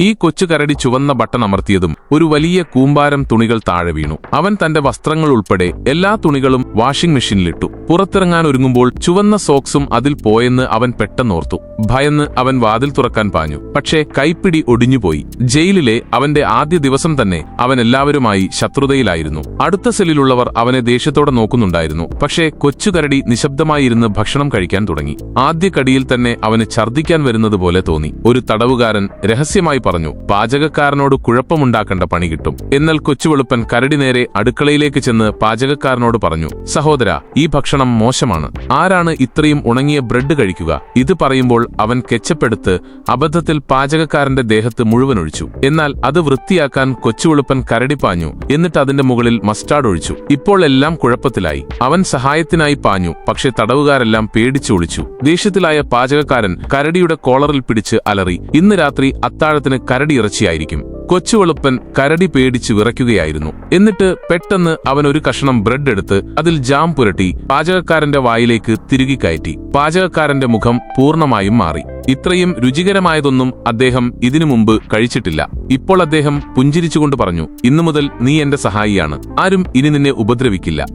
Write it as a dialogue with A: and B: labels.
A: ഈ കൊച്ചുകരടി ചുവന്ന ബട്ടൺ അമർത്തിയതും ഒരു വലിയ കൂമ്പാരം തുണികൾ താഴെ വീണു. അവൻ തന്റെ വസ്ത്രങ്ങൾ ഉൾപ്പെടെ എല്ലാ തുണികളും വാഷിംഗ് മെഷീനിലിട്ടു. പുറത്തിറങ്ങാൻ ഒരുങ്ങുമ്പോൾ ചുവന്ന സോക്സും അതിൽ പോയെന്ന് അവൻ പെട്ടെന്നോർത്തു. ഭയന്ന് അവൻ വാതിൽ തുറക്കാൻ പാഞ്ഞു. പക്ഷേ കൈപ്പിടി ഒടിഞ്ഞുപോയി. ജയിലിലെ അവന്റെ ആദ്യ ദിവസം തന്നെ അവൻ എല്ലാവരുമായി ശത്രുതയിലായിരുന്നു. അടുത്ത സെല്ലിലുള്ളവർ അവനെ ദേഷ്യത്തോടെ നോക്കുന്നുണ്ടായിരുന്നു. പക്ഷേ കൊച്ചുകരടി നിശബ്ദമായി ഇരുന്ന് ഭക്ഷണം കഴിക്കാൻ തുടങ്ങി. ആദ്യ കടിയിൽ തന്നെ അവന് ഛർദ്ദിക്കാൻ വരുന്നത് പോലെ തോന്നി. ഒരു തടവുകാരൻ രഹസ്യമായി പറഞ്ഞു പാചകക്കാരനോട് കുഴപ്പമുണ്ടാക്കേണ്ട പണി കിട്ടും. എന്നാൽ കൊച്ചുവെളുപ്പൻ കരടി നേരെ അടുക്കളയിലേക്ക് ചെന്ന് പാചകക്കാരനോട് പറഞ്ഞു സഹോദര ഈ ഭക്ഷണം മോശമാണ്. ആരാണ് ഇത്രയും ഉണങ്ങിയ ബ്രെഡ് കഴിക്കുക? ഇത് പറയുമ്പോൾ അവൻ കെച്ചപ്പെടുത്ത് അബദ്ധത്തിൽ പാചകക്കാരന്റെ ദേഹത്ത് മുഴുവൻ ഒഴിച്ചു എന്നാൽ അത് വൃത്തിയാക്കാൻ കൊച്ചുവെളുപ്പൻ കരടി പാഞ്ഞു എന്നിട്ട് അതിന്റെ മുകളിൽ മസ്റ്റാർഡ് ഒഴിച്ചു. ഇപ്പോൾ എല്ലാം കുഴപ്പത്തിലായി. അവൻ സഹായത്തിനായി പാഞ്ഞു പക്ഷേ തടവുകാരെല്ലാം പേടിച്ചു ഒളിച്ചു. ദേഷ്യത്തിലായ പാചകക്കാരൻ കരടിയുടെ കോളറിൽ പിടിച്ച് അലറി ഇന്ന് രാത്രി അത്താഴത്തിന് കരടി ഇറച്ചിയായിരിക്കും കൊച്ചുവെളുപ്പൻ കരടി പേടിച്ച് വിറയ്ക്കുകയായിരുന്നു. എന്നിട്ട് പെട്ടെന്ന് അവൻ ഒരു കഷണം ബ്രെഡ് എടുത്ത് അതിൽ ജാം പുരട്ടി പാചകക്കാരന്റെ വായിലേക്ക് തിരുകി കയറ്റി. പാചകക്കാരന്റെ മുഖം പൂർണമായും മാറി. ഇത്രയും രുചികരമായതൊന്നും അദ്ദേഹം ഇതിനു മുമ്പ് കഴിച്ചിട്ടില്ല. ഇപ്പോൾ അദ്ദേഹം പുഞ്ചിരിച്ചുകൊണ്ട് പറഞ്ഞു ഇന്നു മുതൽ നീ എന്റെ സഹായിയാണ്. ആരും ഇനി നിന്നെ ഉപദ്രവിക്കില്ല.